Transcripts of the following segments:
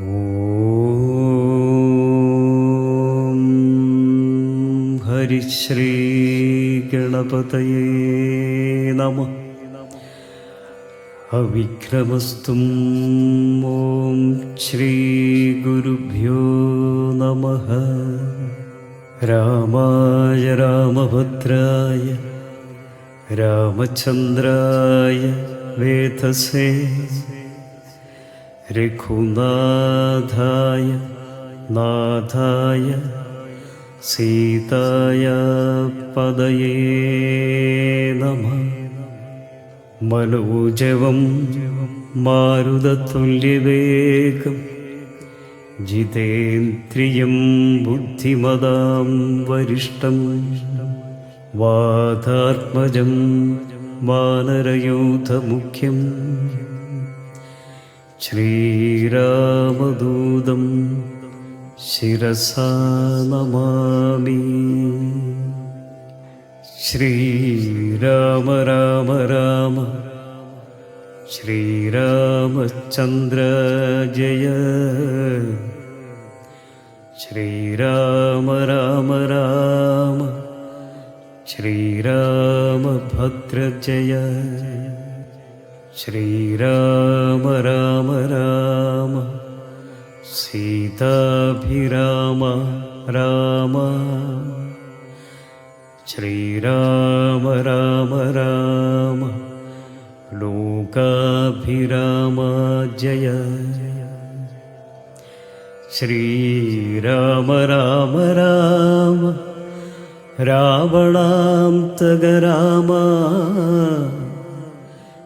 ഓം ഹരിശ്രീ ഗണപതയേ നമ. അവിക്രമസ്തും ഓം ശ്രീ ഗുരുഭ്യോ നമ. രാമായ രാമഭദ്രായ രാമചന്ദ്രായ വേധസേ രഘുനാഥായ നാഥായ സീതായ പദയേ നമ. മനോജവം മാരുതതുല്യവേഗം ജിതേന്ദ്രിയം ബുദ്ധിമതാം വരിഷ്ടം വാതാത്മജം വാനരയൂഥമുഖ്യം श्रीरामदूतं शिरसा नमामि। श्रीराम राम राम। श्रीरामचन्द्र जय। श्रीराम राम राम। श्रीरामभद्र जय। श्रीराम राम सीताभिराम राम। श्रीराम राम राम। लोकाभिराम जय। श्रीराम राम राम। रावणान्तगराम।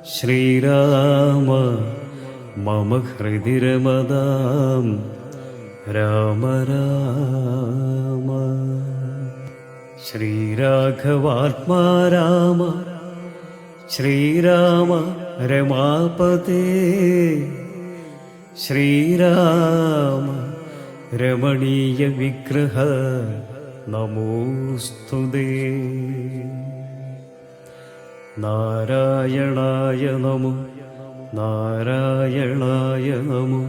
श्रीराम मम हृदिर्मदा രാമ രാമ. ശ്രീരാഘവാത്മാ രാമ ശ്രീരാമ രമാപതേ. ശ്രീരാമ രമണീയ വിഗ്രഹ നമോസ്തുതേ നാരായണായ നമോ നാരായണായ നമോ.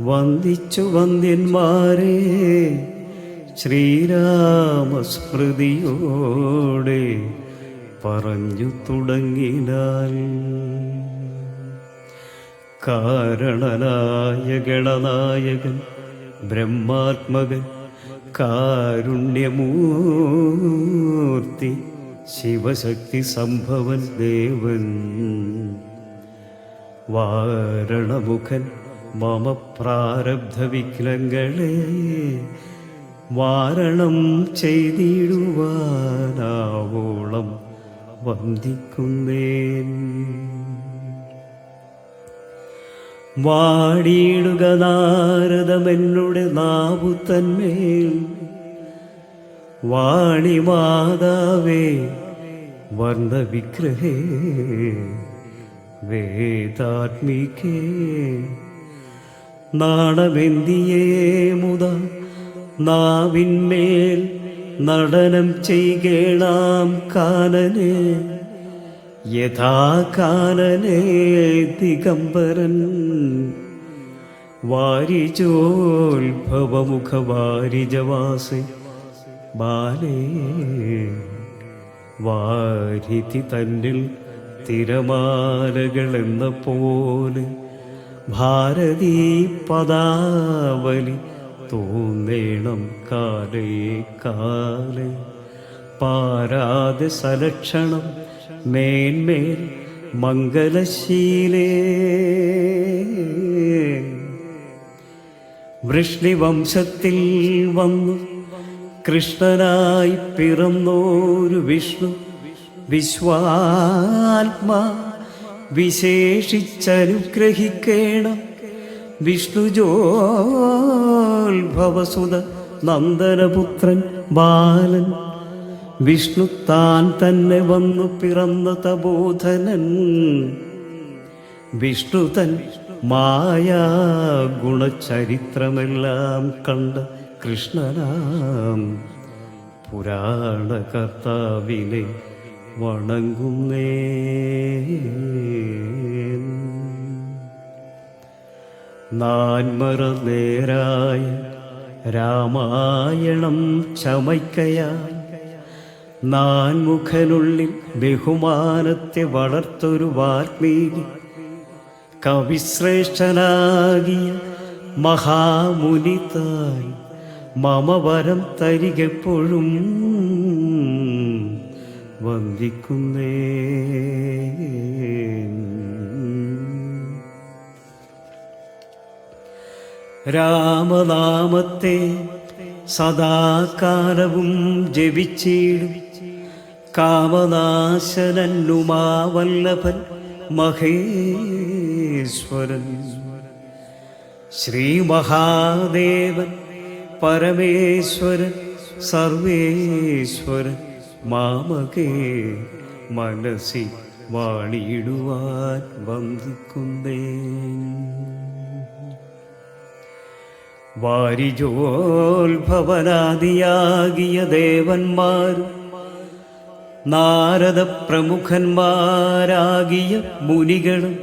വന്ദിച്ചു വന്ദ്യന്മാരെ ശ്രീരാമസ്മൃതിയോടെ പറഞ്ഞു തുടങ്ങിനാൽ. കാരണനായ ഗണനായകൻ ബ്രഹ്മാത്മകൻ കാരുണ്യമൂർത്തി ശിവശക്തി സംഭവൻ ദേവൻ വാരണമുഖൻ മമ പ്രാരബ്ധ വിഘ്നങ്ങളെ വാരണം ചെയ്തിടുവാനാവോളം വന്ദിക്കുന്നേൻ. വാടിയിടുക നാരദമെന്നുടെ നാവു തന്മേൽ വാണി മാതാവേ വർണവിഗ്രഹേ വേദാത്മികേ. നാണമെന്തിയേ മുത? നാവിന്മേൽ നടനം ചെയ്കേണാം കാനനെ. യഥാ കാനനെ ദിഗംബരൻ. വാരിജോത്ഭവമുഖ വാരിജവാസി. ബാലേ വാരിധി തന്നിൽ തിരമാലകളെന്ന പോലെ ഭാരതീ പദാവലി തോന്നേണം കാലേ കാലേ. പാരാതെ സലക്ഷണം മേന്മേൽ മംഗലശീലേ. വൃഷ്ണിവംശത്തിൽ വന്നു കൃഷ്ണനായി പിറന്നോരു വിഷ്ണു വിശ്വാത്മാ വിശേഷിച്ചനുഗ്രഹിക്കേണം. വിഷ്ണുജോത്ഭവസുത നന്ദനപുത്രൻ ബാലൻ. വിഷ്ണു താൻ തന്നെ വന്നു പിറന്ന തബോധനൻ വിഷ്ണു തൻ മായാ ഗുണചരിത്രമെല്ലാം കണ്ട കൃഷ്ണനാം. പുരാണ കർത്താവിനെ വണങ്ങുന്നേ നാൻമറ നേരായ രാമായണം ചമയ്ക്കയായി നാൻമുഖനുള്ളിൽ ബഹുമാനത്തെ വളർത്തൊരു വാൽമീകി കവിശ്രേഷ്ഠനാകിയ മഹാമുനിതായി മമവരം തരികെപ്പോഴും വന്ദിക്കുന്നേ രാമനാമത്തെ സദാകാലവും ജപിച്ചിടും. കാമനാശനന്നുമാവല്ലഭൻ മഹേശ്വരൻ. ശ്രീ മഹാദേവൻ പരമേശ്വരൻ സർവേശ്വരൻ. മാമകേ മനസ്സി വാണിയിടുവാൻ വന്നിക്കുന്നേ വാരിജോത്ഭവനാദിയാകിയ ദേവന്മാരും നാരദ പ്രമുഖന്മാരാകിയ മുനികളും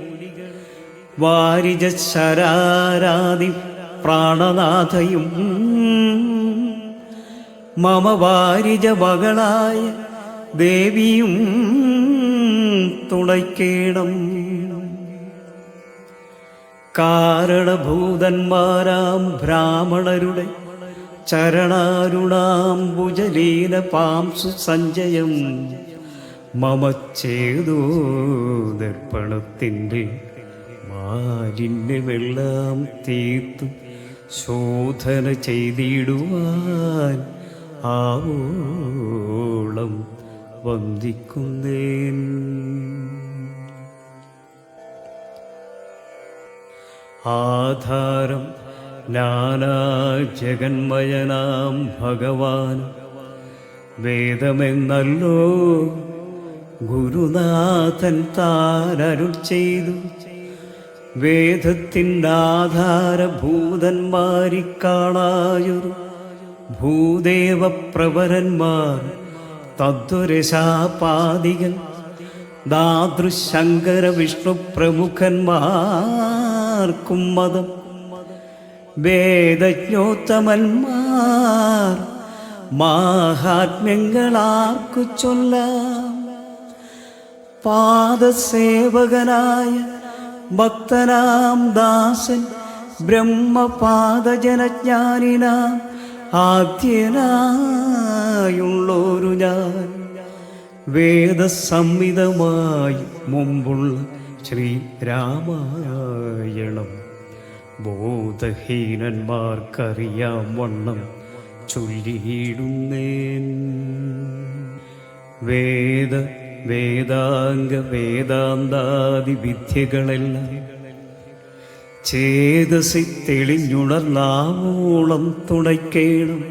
വാരിജ ശരാരാദി പ്രാണനാഥയും മമ വാരിജ മകളായ ദേവിയും തുണയ്ക്കേണം കാരണഭൂതന്മാരാം ബ്രാഹ്മണരുടെ ചരണാരുണാം ഭുജലീല പാംസു സഞ്ജയം മമ ചേതു ദർപ്പണത്തിന്റെ മാലിന്യമെല്ലാം തീർത്തു ശോധന ചെയ്തിടുവാൻ ആവോളം വന്ദിക്കുന്നേൻ. ആധാരം ജഗന്മയനാം ഭഗവാൻ. വേദമെന്നല്ലോ ഗുരുനാഥൻ താരരുൾ ചെയ്തു. വേദത്തിന്റെ ആധാരഭൂതന്മാരി കാണായൊരു ഭൂദേവപ്രവരന്മാർ തദ്വരശാപാദികൾ ദാതൃശങ്കര വിഷ്ണു പ്രമുഖന്മാർക്കും മതം. വേദജ്ഞോത്തമന്മാർ മാഹാത്മ്യങ്ങളാർക്കു ചൊല്ലാം. പാദസേവകനായ ഭക്തനാം ദാസൻ ബ്രഹ്മപാദജനജ്ഞാനിനാം ആദ്യനായുള്ളൊരു ഞാൻ. വേദസംഹിതമായി മുമ്പുള്ള ശ്രീരാമായണം ബോധഹീനന്മാർക്കറിയാം വണ്ണം ചൊല്ലിയിടുന്നേൻ. വേദ വേദാംഗ വേദാന്താദി വിദ്യകളെല്ലാം ചേതസി തെളിഞ്ഞുണർന്നാവോളം തുണയ്ക്കേണം.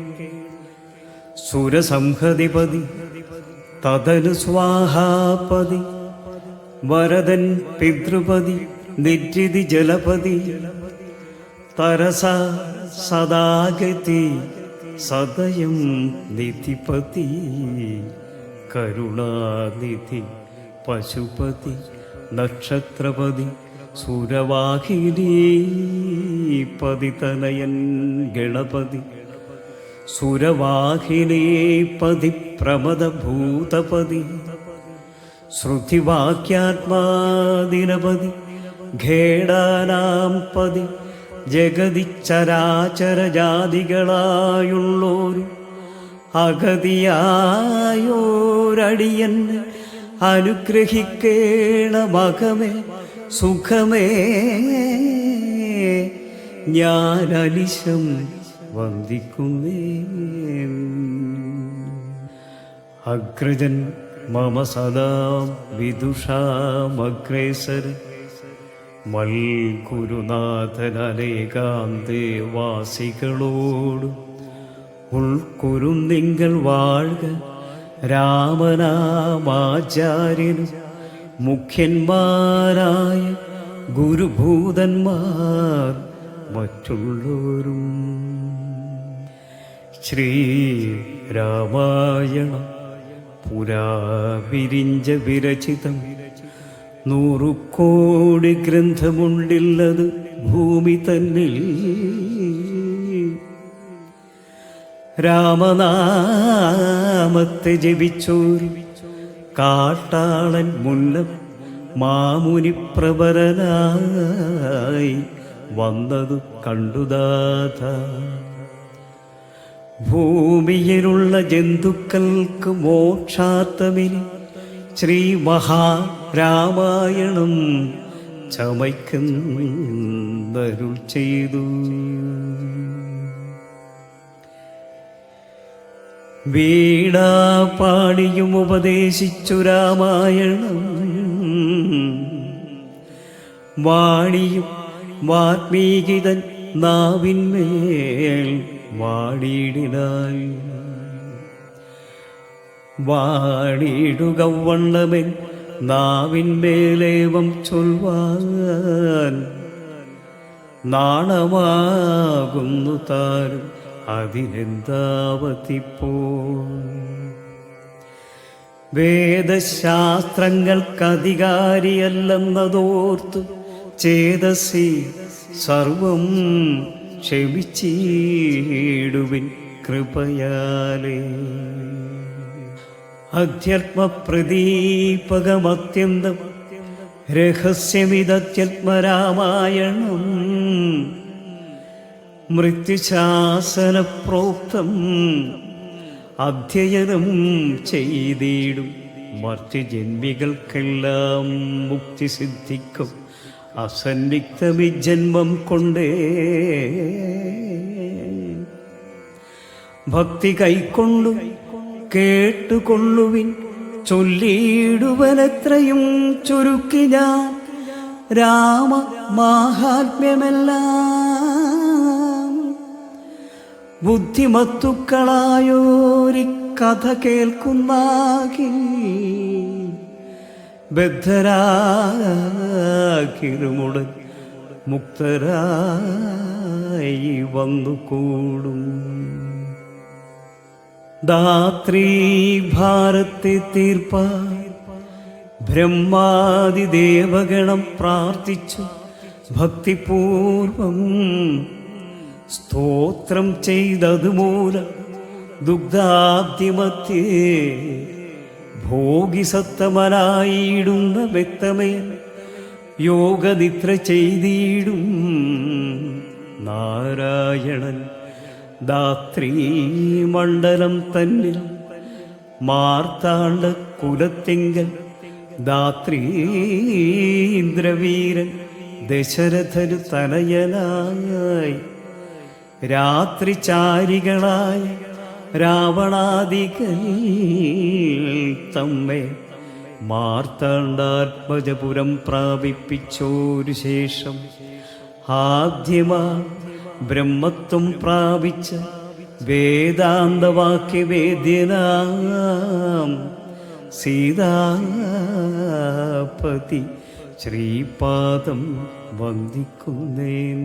സുരസംഹതിപതി തതനു സ്വാഹാപതി വരദൻ പിതൃപതി നിജിതി ജലപതി തരസ സദാഗതി സദയം നിധിപതി കരുണാനിധി പശുപതി നക്ഷത്രപതി സുരവാഹിനി പതിതനയൻ ഗണപതി. സുരവാഹിനി പതി പ്രമദഭൂതപതി ശ്രുതിവാക്യാത്മാദിനപതി. ഖേടാനാം പതി ജഗതി ചരാചരജാതികളായുള്ളോരു അഗതിയായോരടിയന് അനുഗ്രഹിക്കേണമകമേ സുഖമേ. ഞാൻ അലിശം വന്ദിക്കുന്നേ അഗ്രജൻ മമ സദാ വിദുഷാമഗ്രേസർ. മൽഗുരുനാഥനേകാന്തേ വാസികളോട് ഉൾക്കുരുന്നിങ്കൽ വാഴ്ക രാമനാമാചാര്യനും മുഖ്യന്മാരായ ഗുരുഭൂതന്മാർ മറ്റുള്ളവരും. ശ്രീ രാമായണം പുരാവിരിഞ്ച വിരചിതം. നൂറു കോടി ഗ്രന്ഥമുണ്ടില്ലത് ഭൂമി തന്നിൽ. രാമനാമത്തെ ജപിച്ചോരു കാട്ടാളൻ മുല്ല മാമുനി പ്രബലനായി വന്നതു കണ്ടുദാഥ ഭൂമിയിലുള്ള ജന്തുക്കൾക്ക് മോക്ഷാത്തമിന് ശ്രീ മഹാരാമായണം ചമയ്ക്കുന്നരുൾ ചെയ്തു. വീണാപാണിയും ഉപദേശിച്ചു രാമായണം. വാണിയും വാത്മീകിതൻ നാവിന്മേൽ വാടിയിടിനാൾ വാടിയിടുക വണ്ണമൻ നാവിന്മേലേവം ചൊൽവാൻ. നാണമാകുന്നു താരും അതിനെന്താവത്തിപ്പോ വേദശാസ്ത്രങ്ങൾക്കധികാരിയല്ലെന്നതോർത്തു ചേതസി സർവം ക്ഷമിച്ചീടുവിൻ കൃപയാലേ. അധ്യാത്മപ്രദീപകമത്യന്തം രഹസ്യമിതത്യാത്മരാമായണം മൃത്യുശാസനപ്രോക്തം അധ്യയനം ചെയ്തിടും. മർത്യജന്മികൾക്കെല്ലാം മുക്തി സിദ്ധിക്കും അസന്നിഗ്ധമി ജന്മം കൊണ്ടേ. ഭക്തി കൈക്കൊള്ളു കേട്ടുകൊള്ളുവിൻ ചൊല്ലിയിടുവനത്രയും ചുരുക്കി ഞാൻ രാമ മാഹാത്മ്യമെല്ലാം ബുദ്ധിമത്തുക്കളായോരി കഥ കേൾക്കുന്നാകി ബദ്ധരാകിരുമുടൻ മുക്തരായി വന്നുകൂടും. ധാത്രീ ഭാരത്തെ തീർപ്പാൻ ബ്രഹ്മാതിദേവഗണം പ്രാർത്ഥിച്ചു ഭക്തിപൂർവം സ്തോത്രം ചെയ്തതുമൂലം ദുഗ്ധാബ്ദിമത്യേ ഭോഗിസത്തമനായിടുന്ന വ്യക്തമേ. യോഗനിദ്ര ചെയ്തിടും നാരായണൻ. ദാത്രീമണ്ഡലം തന്നിൽ മാർത്താണ്ട കുലത്തിങ്കൽ ദാത്രീന്ദ്രവീരൻ ദശരഥനു തനയനായി. രാത്രിചാരികളായ രാവണാദികൾ തമ്മെ മാർത്താണ്ഡാത്മജപുരം പ്രാപിപ്പിച്ചോരു ശേഷം ആദ്യമാ ബ്രഹ്മത്വം പ്രാപിച്ച വേദാന്തവാക്യവേദ്യനാം സീതാപതി ശ്രീപാദം വന്ദിക്കുന്നേൻ.